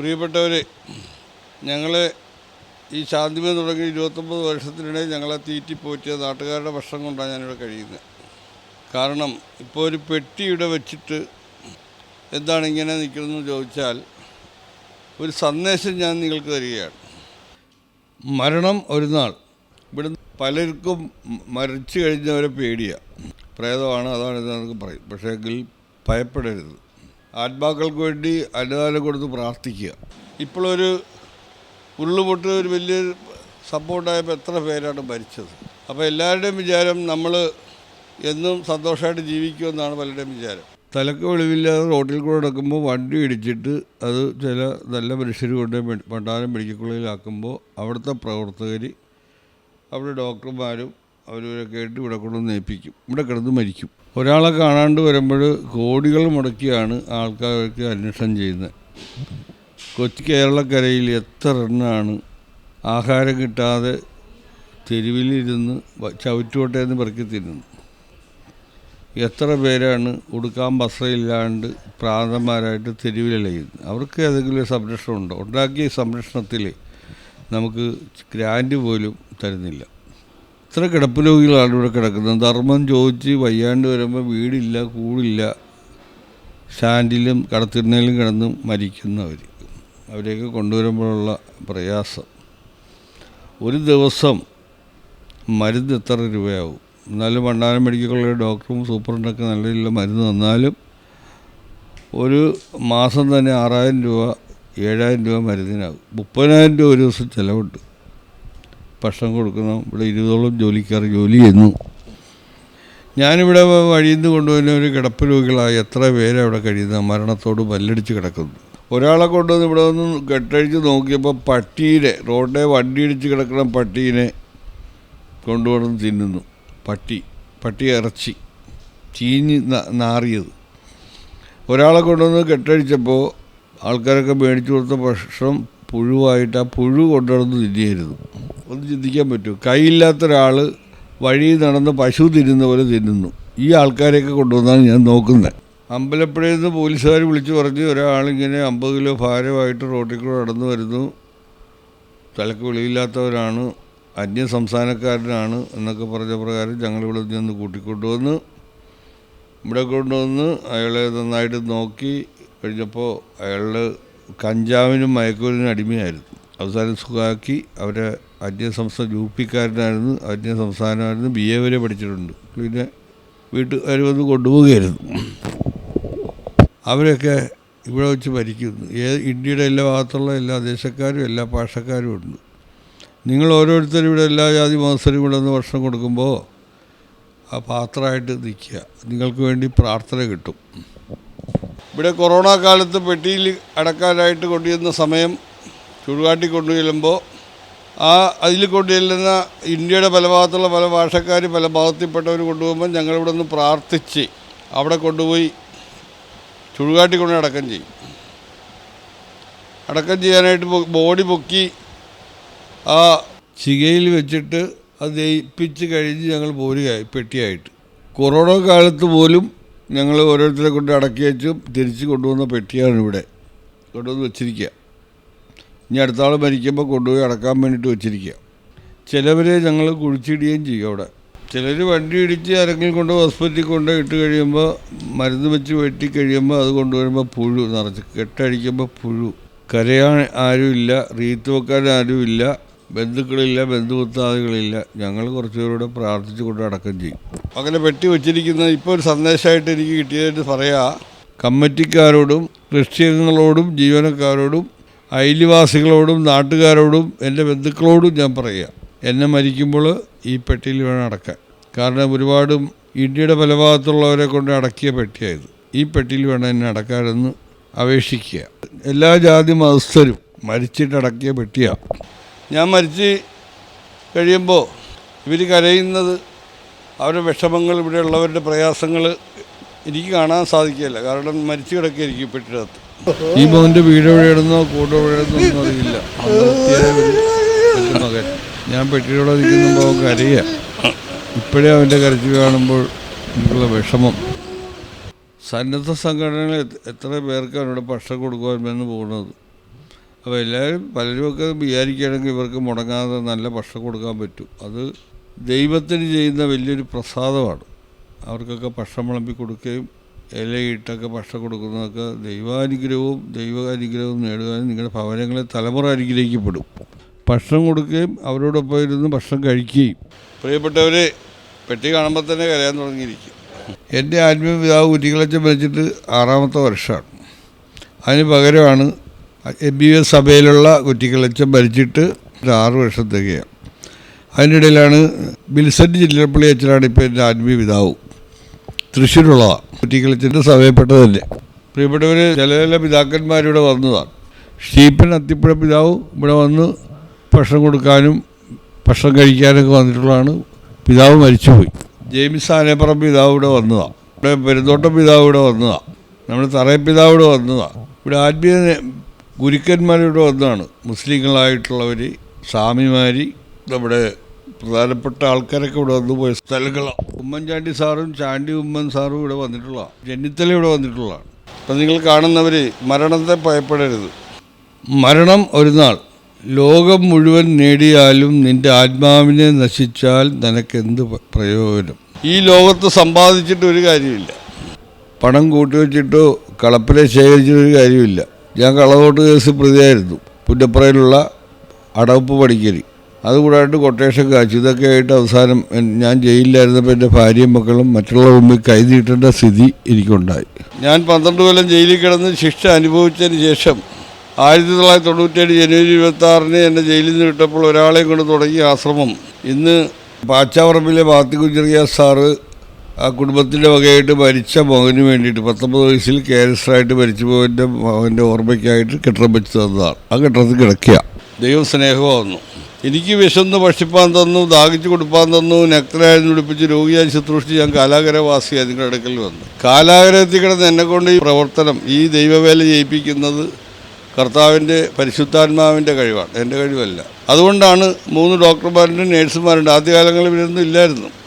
പ്രിയപ്പെട്ടവരെ ഞങ്ങൾ ഈ ശാന്തിമയം തുടങ്ങി ഇരുപത്തൊമ്പത് വർഷത്തിനിടെ ഞങ്ങളെ തീറ്റിപ്പോറ്റിയ നാട്ടുകാരുടെ ഭക്ഷണം കൊണ്ടാണ് ഞാനിവിടെ കഴിയുന്നത്. കാരണം ഇപ്പോൾ ഒരു പെട്ടി ഇവിടെ വെച്ചിട്ട് എന്താണ് ഇങ്ങനെ നിൽക്കുന്നതെന്ന് ചോദിച്ചാൽ ഒരു സന്ദേശം ഞാൻ നിങ്ങൾക്ക് തരികയാണ്. മരണം ഒരു നാൾ. ഇവിടെ പലർക്കും മരിച്ചു കഴിഞ്ഞവരെ പേടിയാണ് പ്രേതമാണ് അതാണ് ഇതെന്നൊക്കെ പറയും. പക്ഷേ എങ്കിൽ ഭയപ്പെടരുത്. ആത്മാക്കൾക്ക് വേണ്ടി അനുദാനം കൊടുത്ത് പ്രാർത്ഥിക്കുക. ഇപ്പോഴൊരു ഉരുളുപൊട്ട് ഒരു വലിയ സംഭവമുണ്ടായപ്പോൾ എത്ര പേരാണ് മരിച്ചത്? അപ്പോൾ എല്ലാവരുടെയും വിചാരം നമ്മൾ എന്നും സന്തോഷമായിട്ട് ജീവിക്കുമെന്നാണ് പലരുടെയും വിചാരം. തലക്ക് വെളിവില്ലാതെ റോട്ടിൽ കൂടെ നടക്കുമ്പോൾ വണ്ടി ഇടിച്ചിട്ട് അത് ചില നല്ല മനുഷ്യർ കൊണ്ട് പണ്ടാരം മെഡിക്കൽ കോളേജിലാക്കുമ്പോൾ അവിടുത്തെ പ്രവർത്തകർ അവിടെ ഡോക്ടർമാരും അവരവരൊക്കെ ആയിട്ട് ഇവിടെ കൊണ്ടുവന്ന് ഏൽപ്പിക്കും. ഇവിടെ കിടന്ന് മരിക്കും. ഒരാളെ കാണാണ്ട് വരുമ്പോൾ കോടികൾ മുടക്കിയാണ് ആൾക്കാർക്ക് അന്വേഷണം ചെയ്യുന്നത്. കൊച്ചു കേരളക്കരയിൽ എത്ര എണ്ണാണ് ആഹാരം കിട്ടാതെ തെരുവിലിരുന്ന് ചവിറ്റുകൊട്ടയെന്ന് പെറുക്കി തിന്നുന്നു എത്ര പേരാണ് ഉടുക്കാൻ വസ്ത്രമില്ലാണ്ട് പ്രാന്തന്മാരായിട്ട് തെരുവിലലയുന്നത്. അവർക്ക് ഏതെങ്കിലും സംരക്ഷണം ഉണ്ടോ ഉണ്ടാക്കിയ സംരക്ഷണത്തിൽ നമുക്ക് ഗ്രാൻഡ് പോലും തരുന്നില്ല. ഇത്ര കിടപ്പ് രോഗികളാണ് ഇവിടെ കിടക്കുന്നത്? ധർമ്മം ചോദിച്ച് വയ്യാണ്ട് വരുമ്പോൾ വീടില്ല കൂടില്ല. സ്റ്റാൻഡിലും കടത്തിണ്ണയിലും കിടന്ന് മരിക്കുന്നവർ അവരെയൊക്കെ കൊണ്ടുവരുമ്പോഴുള്ള പ്രയാസം. ഒരു ദിവസം മരുന്ന് എത്ര രൂപയാവും? എന്നാലും ഭണ്ഡാരം മെഡിക്കൽ കോളേജ് ഡോക്ടറും സൂപ്രണ്ടൊക്കെ നല്ല രീതിയിൽ മരുന്ന് തന്നാലും ഒരു മാസം തന്നെ ആറായിരം രൂപ ഏഴായിരം രൂപ മരുന്നിനാകും മുപ്പതിനായിരം രൂപ ഒരു ദിവസം ചിലവുണ്ട്. ഭക്ഷണം കൊടുക്കണം ഇവിടെ ഇരുപതോളം ജോലിക്കാർ ജോലി ചെയ്യുന്നു. ഞാനിവിടെ വഴിയിൽ നിന്ന് ഒരു കിടപ്പ് രോഗികളായി എത്ര പേരെ അവിടെ കഴിയുന്ന മരണത്തോട് മല്ലടിച്ച് കിടക്കുന്നു. ഒരാളെ കൊണ്ടുവന്ന് ഇവിടെ വന്ന് കെട്ടഴിച്ച് നോക്കിയപ്പോൾ പട്ടീനെ റോഡിലെ വണ്ടി ഇടിച്ച് കിടക്കുന്ന പട്ടീനെ കൊണ്ടുവന്ന് തിന്നുന്നു. പട്ടി പട്ടി ഇറച്ചി ചീഞ്ഞ് നാറിയത്. ഒരാളെ കൊണ്ടുവന്ന് കെട്ടഴിച്ചപ്പോൾ ആൾക്കാരൊക്കെ മേടിച്ചു കൊടുത്ത ഭക്ഷണം പുഴുവായിട്ട് ആ പുഴു കൊണ്ടുവന്ന് തിന്നിയായിരുന്നു. ഒന്ന് ചിന്തിക്കാൻ പറ്റുമോ? കൈയില്ലാത്ത ഒരാൾ വഴി നടന്ന് പശു തിരുന്ന പോലെ തിന്നുന്നു. ഈ ആൾക്കാരെയൊക്കെ കൊണ്ടുവന്നാണ് ഞാൻ നോക്കുന്നത്. അമ്പലപ്പുഴയിൽ നിന്ന് പോലീസുകാർ വിളിച്ചു പറഞ്ഞ് ഒരാളിങ്ങനെ അമ്പത് കിലോ ഭാരമായിട്ട് റോട്ടിൽ കൂടെ നടന്നു വരുന്നു. തലക്ക് വെളിയില്ലാത്തവരാണ് അന്യ സംസ്ഥാനക്കാരനാണ് എന്നൊക്കെ പറഞ്ഞ പ്രകാരം ഞങ്ങളിവിടെ നിന്ന് കൂട്ടിക്കൊണ്ടുവന്ന് ഇവിടെ കൊണ്ടുവന്ന് അയാളെ നന്നായിട്ട് നോക്കി കഴിഞ്ഞപ്പോൾ അയാളുടെ കഞ്ചാവിനും മയക്കൂരിനും അടിമയായിരുന്നു. അവസാനം സുഖാക്കി അവരെ അന്യ സംസ്ഥാന യു പിക്കാരനായിരുന്നു അന്യ സംസ്ഥാനമായിരുന്നു ബി എ വരെ പഠിച്ചിട്ടുണ്ട്. പിന്നെ വീട്ടുകാർ വന്ന് കൊണ്ടുപോവുകയായിരുന്നു. അവരൊക്കെ ഇവിടെ വെച്ച് ഭരിക്കുന്നു. ഏത് ഇന്ത്യയുടെ എല്ലാ ഭാഗത്തുള്ള എല്ലാ ദേശക്കാരും എല്ലാ ഭാഷക്കാരും ഉണ്ട്. നിങ്ങൾ ഓരോരുത്തരും ഇവിടെ എല്ലാ ജാതി മതസ്ഥരും ഇവിടെ നിന്ന് ഭക്ഷണം കൊടുക്കുമ്പോൾ ആ പാത്രമായിട്ട് നിൽക്കുക. നിങ്ങൾക്ക് വേണ്ടി പ്രാർത്ഥന കിട്ടും. ഇവിടെ കൊറോണ കാലത്ത് പെട്ടിയിൽ അടക്കാനായിട്ട് കൊണ്ടുചെന്ന സമയം ചുടുകാട്ടി കൊണ്ടുചെല്ലുമ്പോൾ ആ അതിൽ കൊണ്ടുചെല്ലുന്ന ഇന്ത്യയുടെ പല ഭാഗത്തുള്ള പല ഭാഷക്കാർ പല ഭാഗത്തിൽപ്പെട്ടവർ കൊണ്ടുപോകുമ്പോൾ ഞങ്ങളിവിടെ നിന്ന് പ്രാർത്ഥിച്ച് അവിടെ കൊണ്ടുപോയി ചുടുകാട്ടി കൊണ്ട് അടക്കം ചെയ്യും. അടക്കം ചെയ്യാനായിട്ട് ബോഡി പൊക്കി ആ ചികയിൽ വെച്ചിട്ട് അത് ദയിപ്പിച്ച് കഴിഞ്ഞ് ഞങ്ങൾ പോരുകയായി പെട്ടിയായിട്ട്. കൊറോണ കാലത്ത് പോലും ഞങ്ങൾ ഓരോരുത്തരെ കൊണ്ട് അടക്കി വെച്ചും തിരിച്ച് കൊണ്ടുവന്ന പെട്ടിയാണ് ഇവിടെ. കൊണ്ടുവന്ന് വെച്ചിരിക്കുക ഇനി അടുത്ത ആൾ മരിക്കുമ്പോൾ കൊണ്ടുപോയി അടക്കാൻ വേണ്ടിയിട്ട് വെച്ചിരിക്കുക ചിലവരെ ഞങ്ങൾ കുഴിച്ചിടുകയും ചെയ്യും അവിടെ. ചിലർ വണ്ടി ഇടിച്ച് ആരെങ്കിലും കൊണ്ട് ഹോസ്പിറ്റലിൽ കൊണ്ട് ഇട്ട് കഴിയുമ്പോൾ മരുന്ന് വെച്ച് വെട്ടി കഴിയുമ്പോൾ അത് കൊണ്ടുവരുമ്പോൾ പുഴു നിറച്ച്. കെട്ടടിക്കുമ്പോൾ പുഴു. കരയാൻ ആരുമില്ല റീത്ത് വെക്കാൻ ആരുമില്ല. ബന്ധുക്കളില്ല ബന്ധുപുത്താദികളില്ല ഞങ്ങൾ കുറച്ചുപേരോട് പ്രാർത്ഥിച്ചു കൊണ്ട് അടക്കം ചെയ്യും. അങ്ങനെ വെട്ടി വെച്ചിരിക്കുന്ന ഇപ്പോൾ ഒരു സന്ദേശമായിട്ട് എനിക്ക് കിട്ടിയതായിട്ട് പറയാ കമ്മിറ്റിക്കാരോടും ക്രിസ്ത്യങ്ങളോടും ജീവനക്കാരോടും അയൽവാസികളോടും നാട്ടുകാരോടും എന്റെ ബന്ധുക്കളോടും ഞാൻ പറയുക എന്നെ മരിക്കുമ്പോൾ ഈ പെട്ടിയിൽ വേണം അടക്കാൻ. കാരണം ഒരുപാട് ഇന്ത്യയുടെ പല ഭാഗത്തുള്ളവരെ കൊണ്ട് അടക്കിയ പെട്ടിയായത്. ഈ പെട്ടിയിൽ വേണം എന്നെ അടക്കാനെന്ന് അപേക്ഷിക്കുക. എല്ലാ ജാതി മതസ്ഥരും മരിച്ചിട്ട് അടക്കിയ പെട്ടിയാണ് ഞാൻ മരിച്ച് കഴിയുമ്പോൾ ഇവർ കരയുന്നത് അവരുടെ വിഷമങ്ങൾ ഇവിടെയുള്ളവരുടെ പ്രയാസങ്ങൾ എനിക്ക് കാണാൻ സാധിക്കില്ല കാരണം മരിച്ചു കിടക്കുകയായിരിക്കും പെട്ടിടത്ത് ഈ മോന്റെ വീട് എവിടെയാണെന്നോ കൂടെ എവിടെയാണെന്നോ ഒന്നും അറിയില്ല. മകൻ. ഞാൻ പെട്ടിയോടെ ഇരിക്കുന്നുണ്ടോ അവൻ കരയുക ഇപ്പോഴേ അവന്റെ കരച്ചിൽ കാണുമ്പോൾ എനിക്കുള്ള വിഷമം. സന്നദ്ധ സംഘടനകൾ എത്ര- പേർക്കാണ് ഇവിടെ ഭക്ഷണം കൊടുക്കുവാൻ പോകുന്നത്? അപ്പോൾ എല്ലാവരും പലരുമൊക്കെ വിചാരിക്കുകയാണെങ്കിൽ ഇവർക്ക് മുടങ്ങാതെ നല്ല ഭക്ഷണം കൊടുക്കാൻ പറ്റും. അത് ദൈവത്തിന് ചെയ്യുന്ന വലിയൊരു പ്രസാദമാണ്. അവർക്കൊക്കെ ഭക്ഷണം വിളമ്പി കൊടുക്കുകയും ഇലയിട്ടൊക്കെ ഭക്ഷണം കൊടുക്കുന്നതൊക്കെ ദൈവാനുഗ്രഹവും ദൈവാനുഗ്രഹവും നേടുവാനും നിങ്ങളുടെ ഭവനങ്ങളെ തലമുറ അനുഗ്രഹിക്കപ്പെടും. ഭക്ഷണം കൊടുക്കുകയും അവരോടൊപ്പം ഇരുന്ന് ഭക്ഷണം കഴിക്കുകയും. പ്രിയപ്പെട്ടവർ പെട്ടി കാണുമ്പോൾ തന്നെ കരയാൻ തുടങ്ങിയിരിക്കും. എന്റെ ആത്മീയ പിതാവ് കുറ്റികളച്ചൻ മരിച്ചിട്ട് ആറാമത്തെ വർഷമാണ്. അതിന് പകരമാണ് എം ബി എസ് സഭയിലുള്ള കുറ്റിക്കളച്ചൻ ഭരിച്ചിട്ട് ആറു വർഷം തികയാണ് അതിന്റെ ഇടയിലാണ് വിൽസൺ ജില്ലപ്പള്ളി അച്ഛനാണ് ഇപ്പോൾ എന്റെ ആത്മീയ പിതാവ്. തൃശ്ശൂരുള്ളതാണ് കുറ്റിക്കളച്ചന്റെ സഭയപ്പെട്ട തന്നെ പ്രിയപ്പെട്ടവർ ചില ചില പിതാക്കന്മാരിവിടെ വന്നതാണ് സ്റ്റീപ്പൻ അത്തിപ്പുഴ പിതാവ് ഇവിടെ വന്ന് ഭക്ഷണം കൊടുക്കാനും ഭക്ഷണം കഴിക്കാനൊക്കെ വന്നിട്ടുള്ളതാണ്. പിതാവ് മരിച്ചുപോയി. ജെയിംസ് ആനപ്പുറം പിതാവ് ഇവിടെ വന്നതാണ് ഇവിടെ പെരുന്തോട്ടം പിതാവ് ഇവിടെ വന്നതാണ് നമ്മുടെ തറയ പിതാവ് ഇവിടെ വന്നതാണ് ഇവിടെ ആത്മീയ ഗുരുക്കന്മാരിവിടെ വന്നതാണ് മുസ്ലിങ്ങളായിട്ടുള്ളവർ സ്വാമിമാർ നമ്മുടെ പ്രധാനപ്പെട്ട ആൾക്കാരൊക്കെ ഇവിടെ വന്നു പോയ സ്ഥലങ്ങളാണ് ഉമ്മൻചാണ്ടി സാറും ചാണ്ടി ഉമ്മൻ സാറും ഇവിടെ വന്നിട്ടുള്ളതാണ് ചെന്നിത്തല ഇവിടെ വന്നിട്ടുള്ളതാണ്. അപ്പം നിങ്ങൾ കാണുന്നവർ മരണത്തെ ഭയപ്പെടരുത്. മരണം ഒരു നാൾ. ലോകം മുഴുവൻ നേടിയാലും നിന്റെ ആത്മാവിനെ നശിച്ചാൽ നിനക്കെന്ത് പ്രയോജനം? ഈ ലോകത്ത് സമ്പാദിച്ചിട്ട് ഒരു കാര്യമില്ല പണം കൂട്ടിവെച്ചിട്ടോ കളപ്പിലെ ശേഖരിച്ചിട്ടൊരു കാര്യമില്ല ഞാൻ കളവോട്ട് കേസ് പ്രതിയായിരുന്നു. പുന്നപ്പുറയിലുള്ള അടവപ്പ് പണിക്കരി അതുകൂടാണ്ട് കൊട്ടേഷൻ കാച്ചു. ഇതൊക്കെ ആയിട്ട് അവസാനം ഞാൻ ജയിലിലായിരുന്നപ്പോൾ എന്റെ ഭാര്യയും മക്കളും മറ്റുള്ള മുമ്പിൽ കൈനീട്ടേണ്ട സ്ഥിതി എനിക്കുണ്ടായി. ഞാൻ പന്ത്രണ്ട് കൊല്ലം ജയിലിൽ കിടന്ന് ശിക്ഷ അനുഭവിച്ചതിന് ശേഷം ആയിരത്തി തൊള്ളായിരത്തി തൊണ്ണൂറ്റേഴ് ജനുവരി ഇരുപത്തി ആറിന് എന്നെ ജയിലിൽ നിന്ന് വിട്ടപ്പോൾ ഒരാളെയും കൊണ്ട് തുടങ്ങിയ ആശ്രമം ഇന്ന് പാച്ചാവറമ്പിലെ മാത്തി കുഞ്ചറിയ സാറ് ആ കുടുംബത്തിന്റെ വകയായിട്ട് മരിച്ച മോഹന് വേണ്ടിയിട്ട് പത്തൊമ്പത് വയസ്സിൽ ക്യാൻസറായിട്ട് മരിച്ചു പോയതിന്റെ മോഹന്റെ ഓർമ്മയ്ക്കായിട്ട് കെട്ടിടം വെച്ച് തന്നതാണ്. ആ കെട്ടിടത്തിൽ കിടക്കുക. ദൈവം സ്നേഹമാകുന്നു എനിക്ക് വിശന്ന് ഭക്ഷിപ്പാൻ തന്നു ദാഹിച്ചു കൊടുപ്പാൻ തന്നു നക്തരായി പിടിപ്പിച്ച് രോഗിയായി ശുശ്രൂഷിച്ച് ഞാൻ കാലാകരവാസിയായി നിങ്ങളുടെ അടുക്കൽ വന്നു. കാലാകരത്തിൽ കിടന്ന് എന്നെ കൊണ്ട് ഈ പ്രവർത്തനം ഈ ദൈവവേല ചെയ്യിപ്പിക്കുന്നത് കർത്താവിന്റെ പരിശുദ്ധാത്മാവിന്റെ കഴിവാണ്. എന്റെ കഴിവല്ല. അതുകൊണ്ടാണ് മൂന്ന് ഡോക്ടർമാരുണ്ട് നേഴ്സുമാരുണ്ട്. ആദ്യകാലങ്ങളിൽ ഇവരൊന്നും ഇല്ലായിരുന്നു.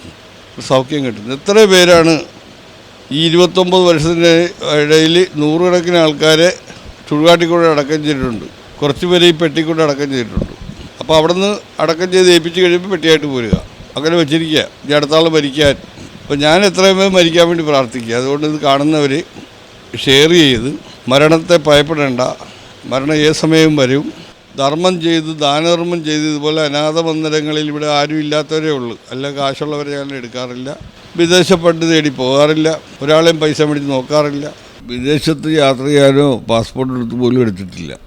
സൗഖ്യം കിട്ടുന്നത്. എത്ര പേരാണ് ഈ ഇരുപത്തൊമ്പത് വർഷത്തിന്റെ ഇടയിൽ നൂറുകണക്കിന് ആൾക്കാരെ ചുടുകാട്ടിക്കൂടെ അടക്കം ചെയ്തിട്ടുണ്ട്. കുറച്ച് പേരെ ഈ പെട്ടിക്കൂടെ അടക്കം ചെയ്തിട്ടുണ്ട്. അപ്പോൾ അവിടെ നിന്ന് അടക്കം ചെയ്ത് ഏൽപ്പിച്ച് കഴിയുമ്പോൾ പെട്ടിയായിട്ട് പോരുക. അങ്ങനെ വെച്ചിരിക്കുക. ഈ അടുത്താൾ മരിക്കാൻ. അപ്പോൾ ഞാൻ എത്രയും വേഗം മരിക്കാൻ വേണ്ടി പ്രാർത്ഥിക്കുക. അതുകൊണ്ട് ഇത് കാണുന്നവർ ഷെയർ ചെയ്ത് മരണത്തെ ഭയപ്പെടേണ്ട. മരണം ഏത് സമയവും വരും. ധർമ്മം ചെയ്ത് ദാനധർമ്മം ചെയ്ത് ഇതുപോലെ അനാഥ മന്ദിരങ്ങളിൽ ഇവിടെ ആരും ഇല്ലാത്തവരേ ഉള്ളൂ. അല്ല കാശുള്ളവരെ ഞാൻ എടുക്കാറില്ല. വിദേശ തേടി പോകാറില്ല. ഒരാളെയും പൈസ മേടിച്ച് നോക്കാറില്ല. വിദേശത്ത് യാത്ര ചെയ്യാനോ പാസ്പോർട്ട് എടുത്ത് പോലും എടുത്തിട്ടില്ല.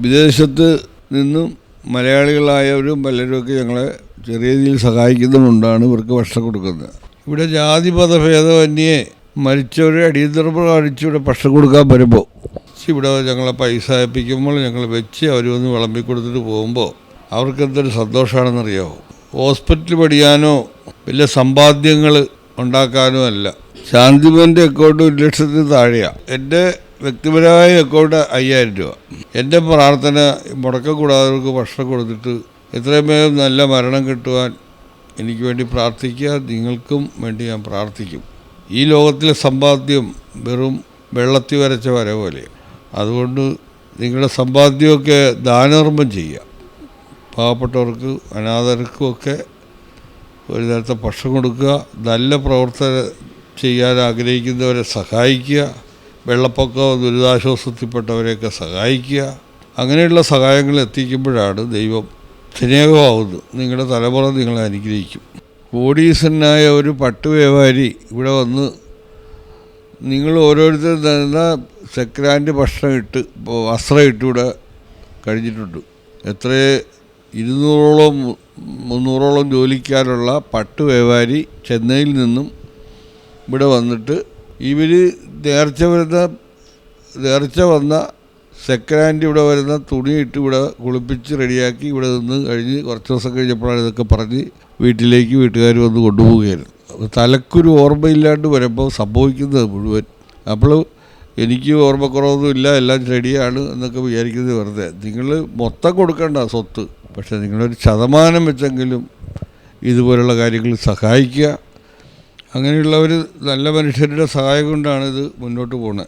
വിദേശത്ത് നിന്നും മലയാളികളായവരും പലരുമൊക്കെ ഞങ്ങളെ ചെറിയ രീതിയിൽ സഹായിക്കുന്നുണ്ടാണ് ഇവർക്ക് ഭക്ഷണം കൊടുക്കുന്നത്. ഇവിടെ ജാതി മതഭേദമന്യേ മരിച്ചവരെ അടിയന്തര കാണിച്ച് ഇവിടെ ഭക്ഷണം കൊടുക്കാൻ വരുമ്പോൾ ഇവിടെ ഞങ്ങളെ പൈസ അയപ്പിക്കുമ്പോൾ ഞങ്ങൾ വെച്ച് അവർ വന്ന് വിളമ്പി കൊടുത്തിട്ട് പോകുമ്പോൾ അവർക്ക് എന്തൊരു സന്തോഷമാണെന്നറിയാമോ ഹോസ്പിറ്റൽ പഠിക്കാനോ വലിയ സമ്പാദ്യങ്ങൾ ഉണ്ടാക്കാനോ അല്ല. ശാന്തിമന്റെ അക്കൗണ്ട് ഒരു ലക്ഷത്തിന് താഴെയാണ് എന്റെ വ്യക്തിപരമായ അക്കൗണ്ട് അയ്യായിരം രൂപ. എന്റെ പ്രാർത്ഥന മുടക്കം ഭക്ഷണം കൊടുത്തിട്ട് എത്രയും വേഗം നല്ല മരണം കിട്ടുവാൻ എനിക്ക് വേണ്ടി പ്രാർത്ഥിക്കുക. നിങ്ങൾക്കും വേണ്ടി ഞാൻ പ്രാർത്ഥിക്കും. ഈ ലോകത്തിലെ സമ്പാദ്യം വെറും വെള്ളത്തി വരച്ച വര പോലെ. അതുകൊണ്ട് നിങ്ങളുടെ സമ്പാദ്യമൊക്കെ ദാനധർമ്മം ചെയ്യുക. പാവപ്പെട്ടവർക്ക് അനാഥർക്കുമൊക്കെ ഒരു നേരത്തെ ഭക്ഷണം കൊടുക്കുക. നല്ല പ്രവർത്തനം ചെയ്യാൻ ആഗ്രഹിക്കുന്നവരെ സഹായിക്കുക. വെള്ളപ്പൊക്ക ദുരിതാശ്വാസത്തിൽപ്പെട്ടവരെയൊക്കെ സഹായിക്കുക. അങ്ങനെയുള്ള സഹായങ്ങൾ എത്തിക്കുമ്പോഴാണ് ദൈവം സ്നേഹമാവുന്നത്. നിങ്ങളുടെ തലമുറ നിങ്ങളെ അനുഗ്രഹിക്കും. കോടീസനായ ഒരു പട്ടു വ്യാപാരി ഇവിടെ വന്ന് നിങ്ങൾ ഓരോരുത്തരും തരുന്ന സെക്കൻഡ് ഭക്ഷണം ഇട്ട് വസ്ത്രം ഇട്ടുകൂടെ കഴിഞ്ഞിട്ടുണ്ട്. എത്ര ഇരുന്നൂറോളം മുന്നൂറോളം ജോലിക്കാരുള്ള പട്ട് വ്യാപാരി ചെന്നൈയിൽ നിന്നും ഇവിടെ വന്നിട്ട് ഇവർ നേർച്ച വരുന്ന നേർച്ച വന്ന സെക്കൻഡ് ഇവിടെ വരുന്ന ഇട്ട് ഇവിടെ കുളിപ്പിച്ച് റെഡിയാക്കി ഇവിടെ നിന്ന് കഴിഞ്ഞ് കുറച്ച് ദിവസം കഴിഞ്ഞപ്പോഴാണ് ഇതൊക്കെ പറഞ്ഞ് വീട്ടിലേക്ക് വീട്ടുകാർ വന്ന് കൊണ്ടുപോവുകയായിരുന്നു. തലക്കൊരു ഓർമ്മയില്ലാണ്ട് വരുമ്പോൾ സംഭവിക്കുന്നത് മുഴുവൻ. അപ്പോൾ എനിക്ക് ഓർമ്മക്കുറവൊന്നും ഇല്ല എല്ലാം റെഡിയാണ് എന്നൊക്കെ വിചാരിക്കുന്നത് വെറുതെ. നിങ്ങൾ മൊത്തം കൊടുക്കേണ്ട സ്വത്ത് പക്ഷേ നിങ്ങളൊരു ശതമാനം വെച്ചെങ്കിലും ഇതുപോലുള്ള കാര്യങ്ങൾ സഹായിക്കുക. അങ്ങനെയുള്ളവർ നല്ല മനുഷ്യരുടെ സഹായം കൊണ്ടാണ് ഇത് മുന്നോട്ട് പോകുന്നത്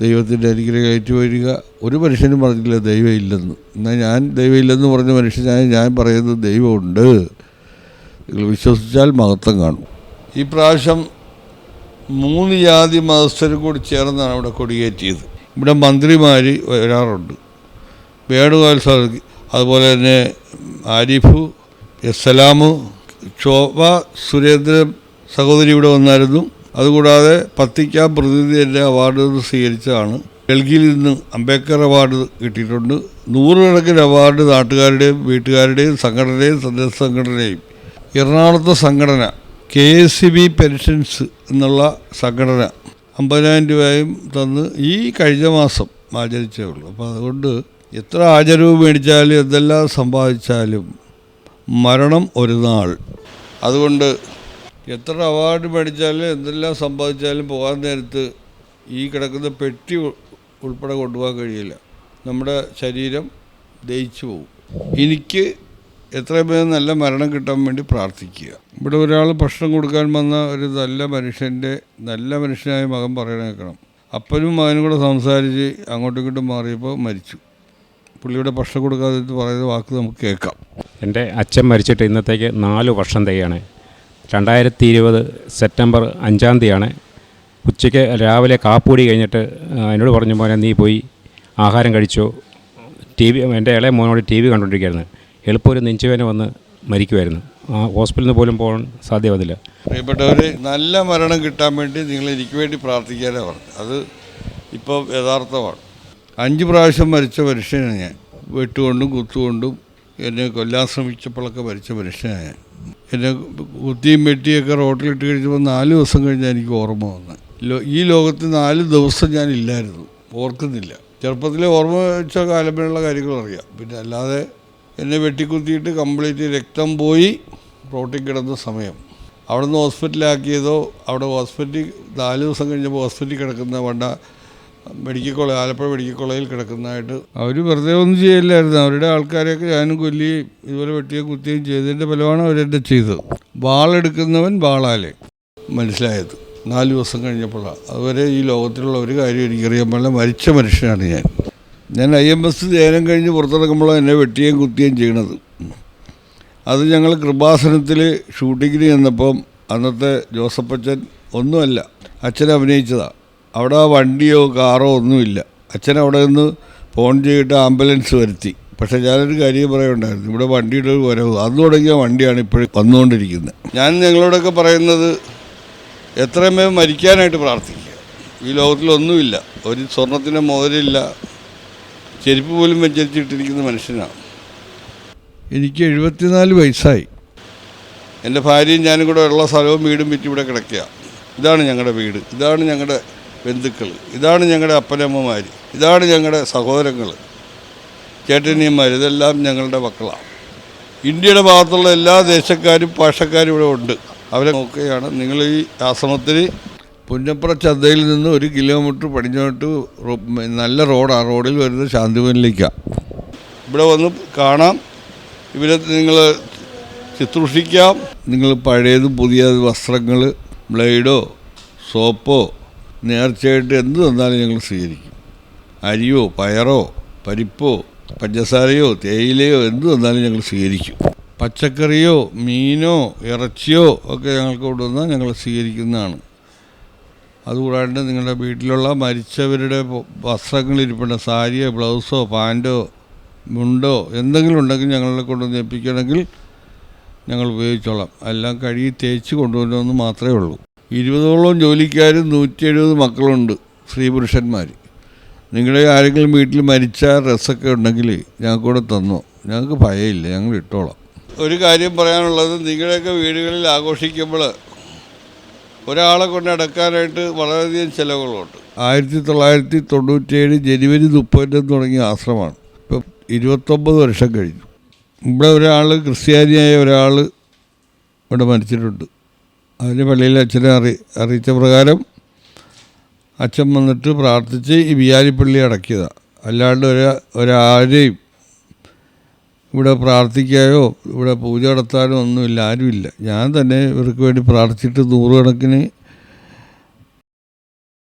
ദൈവത്തിന്റെ അനുഗ്രഹം ഏറ്റുവരിക. ഒരു മനുഷ്യനും പറഞ്ഞില്ല ദൈവം ഇല്ലെന്ന്. എന്നാൽ ഞാൻ ദൈവം ഇല്ലെന്ന് പറഞ്ഞ മനുഷ്യനായ ഞാൻ പറയുന്നത് ദൈവമുണ്ട്. നിങ്ങൾ വിശ്വസിച്ചാൽ മഹത്വം കാണും. ഈ പ്രാവശ്യം മൂന്ന് ജാതി മതസ്ഥരും കൂടി ചേർന്നാണ് ഇവിടെ കൊടിയേറ്റിയത്. ഇവിടെ മന്ത്രിമാർ വരാറുണ്ട്. വേണുഗോപാൽ സാർ അതുപോലെ തന്നെ ആരിഫ് എസ്സലാമു ശോഭ സുരേന്ദ്രൻ സഹോദരി ഇവിടെ വന്നായിരുന്നു. അതുകൂടാതെ പത്തിക്ക പ്രതിനിധി എന്റെ അവാർഡ് സ്വീകരിച്ചതാണ്. ഡൽഹിയിൽ നിന്ന് അംബേദ്കർ അവാർഡ് കിട്ടിയിട്ടുണ്ട്. നൂറുകണക്കിന് അവാർഡ് നാട്ടുകാരുടെയും വീട്ടുകാരുടെയും സംഘടനയും സന്ദേശ സംഘടനയും എറണാകുളത്തെ സംഘടന K S C B pensions എന്നുള്ള സംഘടന അമ്പതിനായിരം രൂപയും തന്ന് ഈ കഴിഞ്ഞ മാസം ആചരിച്ചേ ഉള്ളൂ. അപ്പോൾ അതുകൊണ്ട് എത്ര ആചരവ് മേടിച്ചാലും എന്തെല്ലാം സമ്പാദിച്ചാലും മരണം ഒരു നാൾ. അതുകൊണ്ട് എത്ര അവാർഡ് മേടിച്ചാലും എന്തെല്ലാം സമ്പാദിച്ചാലും പോകാൻ നേരത്ത് ഈ കിടക്കുന്ന പെട്ടി ഉൾപ്പെടെ കൊണ്ടുപോകാൻ കഴിയില്ല. നമ്മുടെ ശരീരം ദയിച്ചു പോകും. എനിക്ക് എത്രയും വേഗം നല്ല മരണം കിട്ടാൻ വേണ്ടി പ്രാർത്ഥിക്കുക. ഇവിടെ ഒരാൾ ഭക്ഷണം കൊടുക്കാൻ വന്ന ഒരു നല്ല മനുഷ്യന്റെ നല്ല മനുഷ്യനായ മകൻ പറയണ കേൾക്കണം. അപ്പനും മകനും കൂടെ സംസാരിച്ച് അങ്ങോട്ടും ഇങ്ങോട്ടും മാറിയപ്പോൾ മരിച്ചു. പുള്ളിയുടെ ഭക്ഷണം കൊടുക്കാതെ പറയുന്ന വാക്ക് നമുക്ക് കേൾക്കാം. എന്റെ അച്ഛൻ മരിച്ചിട്ട് ഇന്നത്തേക്ക് നാല് വർഷം തികയാണ്. രണ്ടായിരത്തി ഇരുപത് സെപ്റ്റംബർ അഞ്ചാം തീയതിയാണ്. ഉച്ചയ്ക്ക് രാവിലെ കാപ്പൂടി കഴിഞ്ഞിട്ട് എന്നോട് പറഞ്ഞു മോനെ നീ പോയി ആഹാരം കഴിച്ചോ. ടി വി എന്റെ ഇളയ മോനോട് ടി വി കണ്ടുകൊണ്ടിരിക്കുകയായിരുന്നു. എളുപ്പം ഒരു നെഞ്ചുവേന വന്ന് മരിക്കുമായിരുന്നു ആ ഹോസ്പിറ്റലിൽ നിന്ന് പോലും പോകാൻ സാധ്യമതില്ല പ്രിയപ്പെട്ടവർ നല്ല മരണം കിട്ടാൻ വേണ്ടി നിങ്ങൾ എനിക്ക് വേണ്ടി പ്രാർത്ഥിക്കാനാണ് പറഞ്ഞു അത് ഇപ്പോൾ യഥാർത്ഥമാണ്. അഞ്ച് പ്രാവശ്യം മരിച്ച മനുഷ്യനാണ് ഞാൻ. വെട്ടുകൊണ്ടും കുത്തുകൊണ്ടും എന്നെ കൊല്ലാൻ ശ്രമിച്ചപ്പോഴൊക്കെ മരിച്ച മനുഷ്യനാണ് ഞാൻ. എന്നെ കുത്തിയും വെട്ടിയൊക്കെ റോട്ടിലിട്ട് കഴിച്ചപ്പോൾ നാല് ദിവസം കഴിഞ്ഞാൽ എനിക്ക് ഓർമ്മ വന്നു ഈ ലോകത്ത് നാല് ദിവസം ഞാൻ ഇല്ലായിരുന്നു. ഓർക്കുന്നില്ല. ചെറുപ്പത്തിലെ ഓർമ്മ വെച്ച കാലമുള്ള കാര്യങ്ങൾ അറിയാം പിന്നെ അല്ലാതെ എന്നെ വെട്ടിക്കുത്തിയിട്ട് കംപ്ലീറ്റ് രക്തം പോയി റോട്ടിൽ കിടന്ന സമയം. അവിടെ നിന്ന് ഹോസ്പിറ്റലാക്കിയതോ അവിടെ ഹോസ്പിറ്റലിൽ നാല് ദിവസം കഴിഞ്ഞപ്പോൾ ഹോസ്പിറ്റലിൽ കിടക്കുന്ന വേണ്ട മെഡിക്കൽ കോളേജ് ആലപ്പുഴ മെഡിക്കൽ കോളേജിൽ കിടക്കുന്നതായിട്ട്. അവർ വെറുതെ ഒന്നും ചെയ്യില്ലായിരുന്നു. അവരുടെ ആൾക്കാരെയൊക്കെ ഞാനും കൊല്ലി ഇതുപോലെ വെട്ടിയും കുത്തിയും ചെയ്തതിന്റെ ഫലമാണ് അവരെന്നെ ചെയ്തത്. വാളെടുക്കുന്നവൻ വാളാലെ. മനസ്സിലായത്. നാല് ദിവസം കഴിഞ്ഞപ്പോഴാണ് അതുവരെ ഈ ലോകത്തിലുള്ള ഒരു കാര്യം എനിക്കറിയാൻ പാടില്ല. മരിച്ച മനുഷ്യനാണ് ഞാൻ. ഞാൻ ഐ എം എസ് ധ്യാനം കഴിഞ്ഞ് പുറത്തിറങ്ങുമ്പോഴാണ് എന്നെ വെട്ടുകയും കുത്തുകയും ചെയ്യണത്. അത് ഞങ്ങൾ കൃപാസനത്തിൽ ഷൂട്ടിങ്ങിന് ചെന്നപ്പം അന്നത്തെ ജോസഫ് ഒന്നുമല്ല അച്ഛൻ അഭിനയിച്ചതാണ് അവിടെ വണ്ടിയോ കാറോ ഒന്നുമില്ല. അച്ഛൻ അവിടെ നിന്ന് ഫോൺ ചെയ്തിട്ട് ആംബുലൻസ് വരുത്തി. പക്ഷേ ഞാനൊരു കാര്യം പറയുണ്ടായിരുന്നു ഇവിടെ വണ്ടിയുടെ ഒരു വരവ് അന്ന് തുടങ്ങിയ വണ്ടിയാണ് ഇപ്പോഴും വന്നുകൊണ്ടിരിക്കുന്നത്. ഞാൻ നിങ്ങളോടൊക്കെ പറയുന്നത് എത്രയും മരിക്കാനായിട്ട് പ്രാർത്ഥിക്കുക. ഈ ലോകത്തിലൊന്നുമില്ല. ഒരു സ്വർണത്തിന്റെ മോതിരില്ല ചെരുപ്പ് പോലും വെച്ചിട്ടിരിക്കുന്ന മനുഷ്യനാണ്. എനിക്ക് എഴുപത്തിനാല് വയസ്സായി. എന്റെ ഭാര്യയും ഞാനും കൂടെ ഉള്ള സ്ഥലവും വീടും വിറ്റ് ഇവിടെ കിടക്കുക ഇതാണ് ഞങ്ങളുടെ വീട്. ഇതാണ് ഞങ്ങളുടെ ബന്ധുക്കൾ. ഇതാണ് ഞങ്ങളുടെ അപ്പനമ്മമാർ ഇതാണ് ഞങ്ങളുടെ സഹോദരങ്ങൾ ചേട്ടനിയന്മാർ ഇതെല്ലാം ഞങ്ങളുടെ മക്കളാണ് ഇന്ത്യയുടെ ഭാഗത്തുള്ള എല്ലാ ദേശക്കാരും ഭാഷക്കാരും ഇവിടെ ഉണ്ട്. അവരെ നോക്കുകയാണ്. നിങ്ങൾ ഈ ആശ്രമത്തിൽ പുന്നപ്പുറ ചന്തയിൽ നിന്ന് ഒരു കിലോമീറ്റർ പടിഞ്ഞോട്ട് നല്ല റോഡാണ് റോഡിൽ വരുന്നത് ശാന്തിവനിലേക്കാണ് ഇവിടെ വന്ന് കാണാം. ഇവരെ നിങ്ങൾ ശുശ്രൂഷിക്കാം. നിങ്ങൾ പഴയതും പുതിയ വസ്ത്രങ്ങൾ ബ്ലേഡോ സോപ്പോ നേർച്ചയായിട്ട് എന്ത് തന്നാലും ഞങ്ങൾ സ്വീകരിക്കും. അരിയോ പയറോ പരിപ്പോ പഞ്ചസാരയോ തേയിലയോ എന്ത് തന്നാലും ഞങ്ങൾ സ്വീകരിക്കും. പച്ചക്കറിയോ മീനോ ഇറച്ചിയോ ഒക്കെ ഞങ്ങൾക്ക് കൊണ്ടുവന്നാൽ ഞങ്ങൾ സ്വീകരിക്കുന്നതാണ്. അതുകൂടാണ്ട് നിങ്ങളുടെ വീട്ടിലുള്ള മരിച്ചവരുടെ വസ്ത്രങ്ങൾ ഇരിപ്പുണ്ട് സാരിയോ ബ്ലൗസോ പാന്റോ മുണ്ടോ എന്തെങ്കിലും ഉണ്ടെങ്കിൽ ഞങ്ങളെ കൊണ്ടുവന്ന് ഏൽപ്പിക്കണമെങ്കിൽ ഞങ്ങൾ ഉപയോഗിച്ചോളാം. എല്ലാം കഴുകി തേച്ച് കൊണ്ടുവരണമെന്ന് മാത്രമേ ഉള്ളൂ. ഇരുപതോളം ജോലിക്കാരും നൂറ്റി എഴുപത് മക്കളുണ്ട് സ്ത്രീ പുരുഷന്മാർ നിങ്ങളുടെ ആരെങ്കിലും വീട്ടിൽ മരിച്ച ഡ്രസ്സൊക്കെ ഉണ്ടെങ്കിൽ ഞങ്ങൾക്ക് കൂടെ തന്നോ. ഞങ്ങൾക്ക് ഭയമില്ല ഞങ്ങൾ ഇട്ടോളാം. ഒരു കാര്യം പറയാനുള്ളത് നിങ്ങളുടെയൊക്കെ വീടുകളിൽ ആഘോഷിക്കുമ്പോൾ ഒരാളെ കൊണ്ട് അടക്കാനായിട്ട് വളരെയധികം ചിലവുകളുണ്ട്. ആയിരത്തി തൊള്ളായിരത്തി തൊണ്ണൂറ്റിയേഴ് ജനുവരി മുപ്പതിന് തുടങ്ങിയ ആശ്രമമാണ്. ഇപ്പം ഇരുപത്തൊമ്പത് വർഷം കഴിഞ്ഞു. ഇവിടെ ഒരാൾ ക്രിസ്ത്യാനിയായ ഒരാൾ ഇവിടെ മരിച്ചിട്ടുണ്ട്. അതിന് പള്ളിയിലെ അച്ഛനെ അറി അറിയിച്ച പ്രകാരം അച്ഛൻ വന്നിട്ട് പ്രാർത്ഥിച്ച് ഈ വിയാരിപ്പള്ളി അടക്കിയതാണ് അല്ലാണ്ട് ഒരു ഒരാരെയും ഇവിടെ പ്രാർത്ഥിക്കാനോ ഇവിടെ പൂജ നടത്താനോ ഒന്നുമില്ല ആരുമില്ല. ഞാൻ തന്നെ ഇവർക്ക് വേണ്ടി പ്രാർത്ഥിച്ചിട്ട് നൂറുകണക്കിന്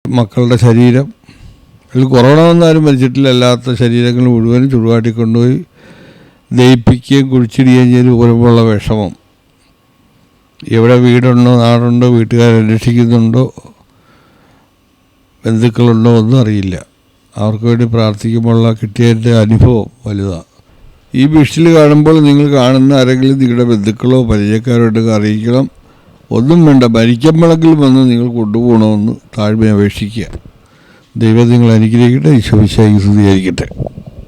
മക്കളുടെ ശരീരം. അതിൽ കൊറോണ വന്നാലും മരിച്ചിട്ടില്ല. അല്ലാത്ത ശരീരങ്ങൾ മുഴുവനും ചുടുകാട്ടി കൊണ്ടുപോയി ദഹിപ്പിക്കുകയും കുഴിച്ചിടുകയും ചെയ്ത് പോരുമ്പോഴുള്ള വിഷമം. എവിടെ വീടുണ്ടോ നാടുണ്ടോ വീട്ടുകാരെ രക്ഷിക്കുന്നുണ്ടോ ബന്ധുക്കളുണ്ടോ ഒന്നും അറിയില്ല. അവർക്ക് വേണ്ടി പ്രാർത്ഥിക്കുമ്പോഴുള്ള കിട്ടിയതിന്റെ അനുഭവം വലുതാണ്. ഈ വിഷിൽ കാണുമ്പോൾ നിങ്ങൾ കാണുന്ന ആരെങ്കിലും നിങ്ങളുടെ ബന്ധുക്കളോ പരിചയക്കാരോ അറിയിക്കണം. ഒന്നും വേണ്ട മരിക്കുമ്പോഴെങ്കിലും വന്ന് നിങ്ങൾ കൊണ്ടുപോകണമെന്ന് താഴ്മ അപേക്ഷിക്കുക. ദൈവം നിങ്ങൾ അനുഗ്രഹിക്കട്ടെ ഈശോവിശായി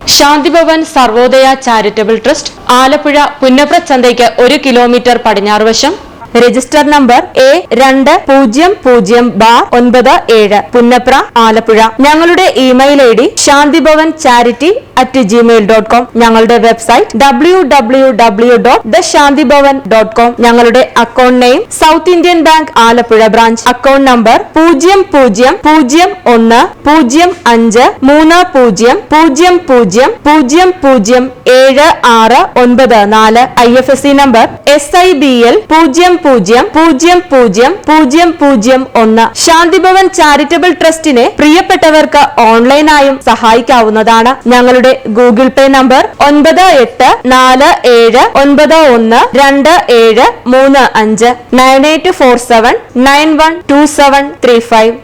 ശാന്തിഭവൻ സർവോദയ ചാരിറ്റബിൾ ട്രസ്റ്റ് ആലപ്പുഴ പുന്നപ്ര ചന്തയ്ക്ക് ഒരു കിലോമീറ്റർ പടിഞ്ഞാറ് വശം. രജിസ്റ്റർ നമ്പർ എ രണ്ട് പൂജ്യം പൂജ്യം ബാർ ഒൻപത് ഏഴ് പുന്നപ്ര ആലപ്പുഴ. ഞങ്ങളുടെ email I D Shantibhavan charity at Gmail dot com ഞങ്ങളുടെ website W W W dot the Shanti Bhavan dot com ഞങ്ങളുടെ account name South Indian Bank Alappuzha branch. Account number പൂജ്യം പൂജ്യം പൂജ്യം ഒന്ന് പൂജ്യം അഞ്ച് മൂന്ന് പൂജ്യം പൂജ്യം പൂജ്യം പൂജ്യം പൂജ്യം ഏഴ് ആറ് ഒൻപത് നാല്. I F S C number S I B L പൂജ്യം പൂജ്യം പൂജ്യം പൂജ്യം പൂജ്യം പൂജ്യം ഒന്ന് ശാന്തിഭവൻ ചാരിറ്റബിൾ ട്രസ്റ്റിനെ പ്രിയപ്പെട്ടവർക്ക് ഓൺലൈനായും സഹായിക്കാവുന്നതാണ്. ഞങ്ങളുടെ ഗൂഗിൾ പേ നമ്പർ ഒൻപത് എട്ട് നാല് ഏഴ് ഒൻപത് ഒന്ന് രണ്ട് ഏഴ് മൂന്ന് അഞ്ച്. Nine eight four seven nine one two seven three five.